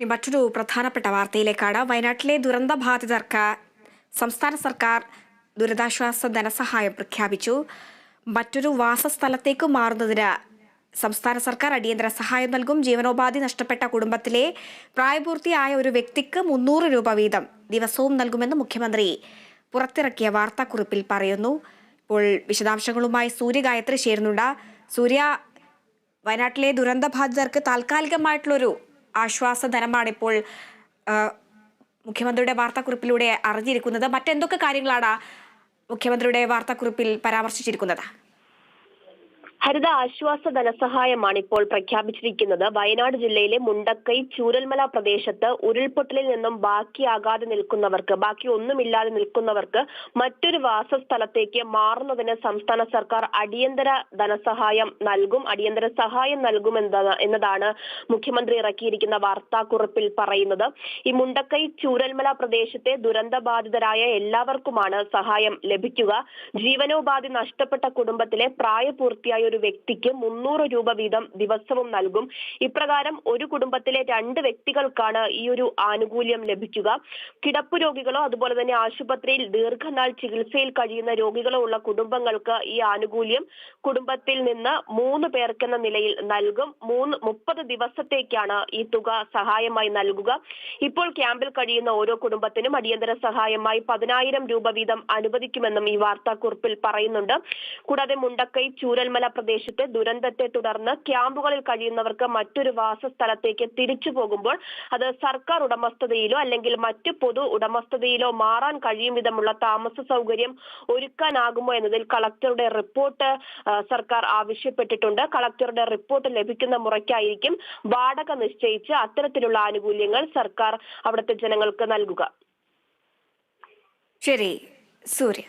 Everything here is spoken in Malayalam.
മറ്റൊരു പ്രധാനപ്പെട്ട വാർത്തയിലേക്കാണ്. വയനാട്ടിലെ ദുരന്ത ബാധിതർക്ക് സംസ്ഥാന സർക്കാർ ദുരിതാശ്വാസ ധനസഹായം പ്രഖ്യാപിച്ചു. മറ്റൊരു വാസസ്ഥലത്തേക്ക് മാറുന്നതിന് സംസ്ഥാന സർക്കാർ അടിയന്തര സഹായം നൽകും. ജീവനോപാധി നഷ്ടപ്പെട്ട കുടുംബത്തിലെ പ്രായപൂർത്തിയായ ഒരു വ്യക്തിക്ക് മുന്നൂറ് രൂപ വീതം ദിവസവും നൽകുമെന്ന് മുഖ്യമന്ത്രി പുറത്തിറക്കിയ വാർത്താക്കുറിപ്പിൽ പറയുന്നു. ഇപ്പോൾ വിശദാംശങ്ങളുമായി സൂര്യ ഗായത്രി ചേരുന്നുണ്ട്. സൂര്യ വയനാട്ടിലെ ദുരന്ത ബാധിതർക്ക് താൽക്കാലികമായിട്ടുള്ളൊരു ആശ്വാസ ധനമാണ് ഇപ്പോൾ മുഖ്യമന്ത്രിയുടെ വാർത്താക്കുറിപ്പിലൂടെ അറിഞ്ഞിരിക്കുന്നത്. മറ്റെന്തൊക്കെ കാര്യങ്ങളാണ് മുഖ്യമന്ത്രിയുടെ വാർത്താക്കുറിപ്പിൽ പരാമർശിച്ചിരിക്കുന്നത്? ഹരിത ആശ്വാസ ധനസഹായമാണ് ഇപ്പോൾ പ്രഖ്യാപിച്ചിരിക്കുന്നത്. വയനാട് ജില്ലയിലെ മുണ്ടക്കൈ ചൂരൽമല പ്രദേശത്ത് ഉരുൾപൊട്ടലിൽ നിന്നും ബാക്കിയാകാതെ നിൽക്കുന്നവർക്ക് ബാക്കി ഒന്നുമില്ലാതെ നിൽക്കുന്നവർക്ക് മറ്റൊരു വാസസ്ഥലത്തേക്ക് മാറുന്നതിന് സംസ്ഥാന സർക്കാർ അടിയന്തര ധനസഹായം നൽകും. അടിയന്തര സഹായം നൽകും എന്നതാണ് മുഖ്യമന്ത്രി ഇറക്കിയിരിക്കുന്ന വാർത്താക്കുറിപ്പിൽ പറയുന്നത്. ഈ മുണ്ടക്കൈ ചൂരൽമല പ്രദേശത്തെ ദുരന്തബാധിതരായ എല്ലാവർക്കുമാണ് സഹായം ലഭിക്കുക. ജീവനോപാധി നഷ്ടപ്പെട്ട കുടുംബത്തിലെ പ്രായപൂർത്തിയായ ഒരു വ്യക്തിക്ക് മുന്നൂറ് രൂപ വീതം ദിവസവും നൽകും. ഇപ്രകാരം ഒരു കുടുംബത്തിലെ രണ്ട് വ്യക്തികൾക്കാണ് ഈ ഒരു ആനുകൂല്യം ലഭിക്കുക. കിടപ്പ് രോഗികളോ അതുപോലെ തന്നെ ആശുപത്രിയിൽ ദീർഘനാൾ ചികിത്സയിൽ കഴിയുന്ന രോഗികളോ ഉള്ള കുടുംബങ്ങൾക്ക് ഈ ആനുകൂല്യം കുടുംബത്തിൽ നിന്ന് മൂന്ന് പേർക്കെന്ന നിലയിൽ നൽകും. മൂന്ന് മുപ്പത് ദിവസത്തേക്കാണ് ഈ തുക സഹായമായി നൽകുക. ഇപ്പോൾ ക്യാമ്പിൽ കഴിയുന്ന ഓരോ കുടുംബത്തിനും അടിയന്തര സഹായമായി പതിനായിരം രൂപ വീതം അനുവദിക്കുമെന്നും ഈ വാർത്താക്കുറിപ്പിൽ പറയുന്നുണ്ട്. കൂടാതെ മുണ്ടക്കൈ ചൂരൽമല പ്രദേശത്തെ ദുരന്തത്തെ തുടർന്ന് ക്യാമ്പുകളിൽ കഴിയുന്നവർക്ക് മറ്റൊരു വാസസ്ഥലത്തേക്ക് തിരിച്ചു പോകുമ്പോൾ അത് സർക്കാർ ഉടമസ്ഥതയിലോ അല്ലെങ്കിൽ മറ്റ് പൊതു ഉടമസ്ഥതയിലോ മാറാൻ കഴിയും വിധമുള്ള താമസ സൗകര്യം ഒരുക്കാനാകുമോ എന്നതിൽ കളക്ടറുടെ റിപ്പോർട്ട് സർക്കാർ ആവശ്യപ്പെട്ടിട്ടുണ്ട്. കളക്ടറുടെ റിപ്പോർട്ട് ലഭിക്കുന്ന മുറയ്ക്കായിരിക്കും വാടക നിശ്ചയിച്ച് അത്തരത്തിലുള്ള ആനുകൂല്യങ്ങൾ സർക്കാർ അവിടുത്തെ ജനങ്ങൾക്ക് നൽകുക. ശരി. സൂര്യ.